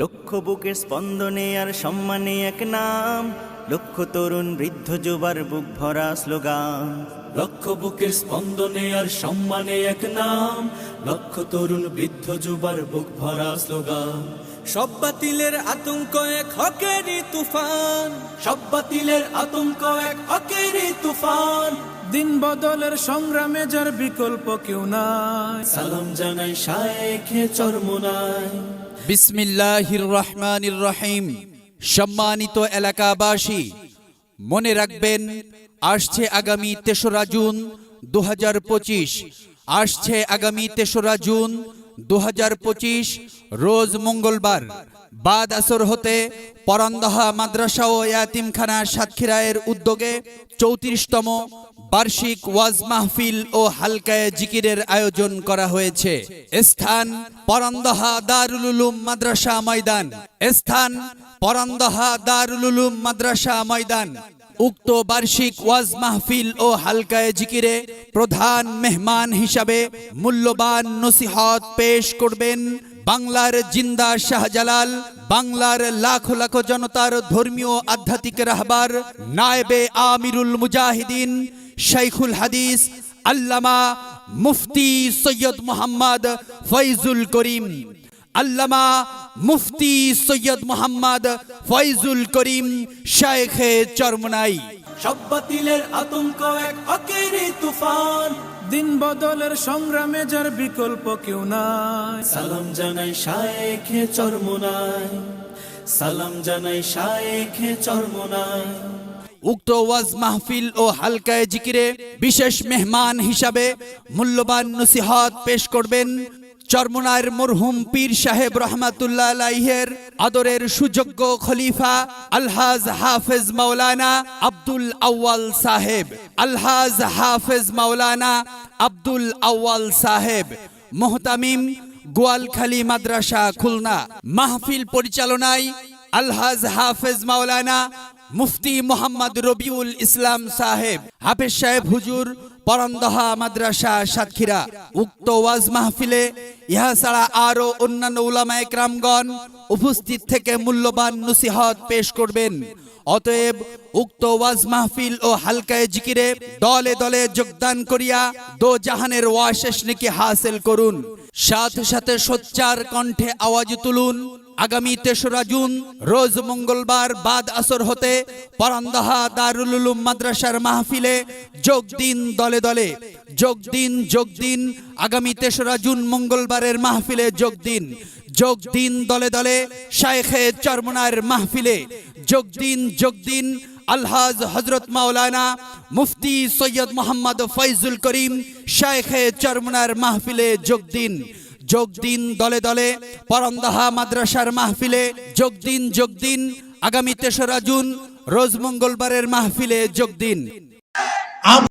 লক্ষ বুকের স্পন্দনে আর সম্মানে এক নাম। লক্ষ তরুণ বৃদ্ধ যুবার বুক ভরা স্লোগান। লক্ষ বুকের স্পন্দনে আর সম্মানে এক নাম। লক্ষ তরুণ বৃদ্ধ যুবার বুক ভরা স্লোগান। সব বাতিলের আতঙ্ক এক হকেরই তুফান। সব বাতিলের আতঙ্ক এক অকেরি তুফান। দিন বদলের সংগ্রামে যার বিকল্প কেউ নাই। সালাম জানাই শায়েখে চরমোনাই। বিসমিল্লাহির রহমানির রহিম সম্মানিত এলাকাবাসী, মনে রাখবেন, আসছে আগামী তেসরা জুন দু হাজার পঁচিশ। আসছে আগামী তেসরা জুন দু হাজার পঁচিশ, রোজ মঙ্গলবার। বাদ আসর হতে পরন্দহা মাদ্রাসা ও ইয়াতিমখানা সাতক্ষীরায়ের উদ্যোগে চৌত্রিশতম বার্ষিক ওয়াজ মাহফিল ও হালকায় জিকিরের আয়োজন করা হয়েছে। স্থান পরন্দহা দারুল উলুম মাদ্রাসা ময়দান। স্থান পরন্দহা দারুল উলুম মাদ্রাসা ময়দান। উক্ত বার্ষিক ওয়াজ মাহফিল ও হালকায় জিকিরে প্রধান মেহমান হিসাবে মূল্যবান নসিহত পেশ করবেন বাংলার জিন্দা শাহজালাল, বাংলার লাখ লাখ জনতার ধর্মীয় আধ্যাত্মিক রাহবার নায়েবে আমিরুল মুজাহিদিন শাইখুল হাদিস আল্লামা মুফতি সৈয়দ মোহাম্মদ ফৈজুল করিম। আল্লামা মুফতি সৈয়দ মোহাম্মদ ফৈজুল করিম শায়েখে চরমনাই। সব বাতিলের আতঙ্ক এক অকেরি তুফান। দিন বদলের সংগ্রামে যার বিকল্প কেউ নাই। সালাম জানাই শায়েখে চরমোনাই সালাম জানাই শায়েখে চরমোনাই উক্ত ওয়াজ মাহফিল ও হালকায় জিকিরে বিশেষ মেহমান হিসাবে মূল্যবান নসিহত পেশ করবেন চরমনার মরহুম পীর সাহেব রহমাতুল্লাহ আলাইহের আদরের সুযোগ্য খলিফা আলহাজ হাফেজ মাওলানা আব্দুল আউয়াল সাহেব। আলহাজ হাফেজ মাওলানা আব্দুল আউয়াল সাহেব। মোহতামিম গোয়ালখালী মাদ্রাসা খুলনা। মাহফিল পরিচালনায় আলহাজ হাফেজ মাওলানা মুফতি মোহাম্মদ রবিউল ইসলাম সাহেব, হাফেজ সাহেব হুজুর পরন্দহা মাদ্রাসা সাতক্ষীরা, উক্ত ওয়াজ মাহফিলে ইহা ছাড়া আরও অন্যান্য উলামায়ে ক্রামগণ উপস্থিত থেকে মূল্যবান নসিহত পেশ করবেন। অতএব উক্ত ওয়াজ মাহফিল ও হালকায় জিকিরে দলে দলে যোগদান করিয়া দো জাহানের ওয়াশেষ নাকি হাসিল করুন। সাথে সাথে সোচ্চার কণ্ঠে আওয়াজ তুলুন। আগামী তেসরা জুন, রোজ মঙ্গলবার বাদ আসর হতে পরান্দাহা দারুল মাদ্রাসার মাহফিলে যোগ দিন দলে দলে। যোগ দিন যোগ দিন, আগামী তেসরা জুন মঙ্গলবারের মাহফিলে যোগ দিন। যোগ দিন দলে দলে শায়েখে চরমনার মাহফিলে। যোগ দিন যোগ দিন, আলহাজ হজরত মাওলানা মুফতি সৈয়দ মোহাম্মদ ফৈজুল করিম শায়েখে চরমনার মাহফিলে যোগ দিন। যোগ দিন দলে দলে পরন্দাহা মাদ্রাসার মাহফিলে যোগ দিন যোগ দিন। আগামী তেসরা জুন, রোজ মঙ্গলবারের মাহফিলে যোগ দিন।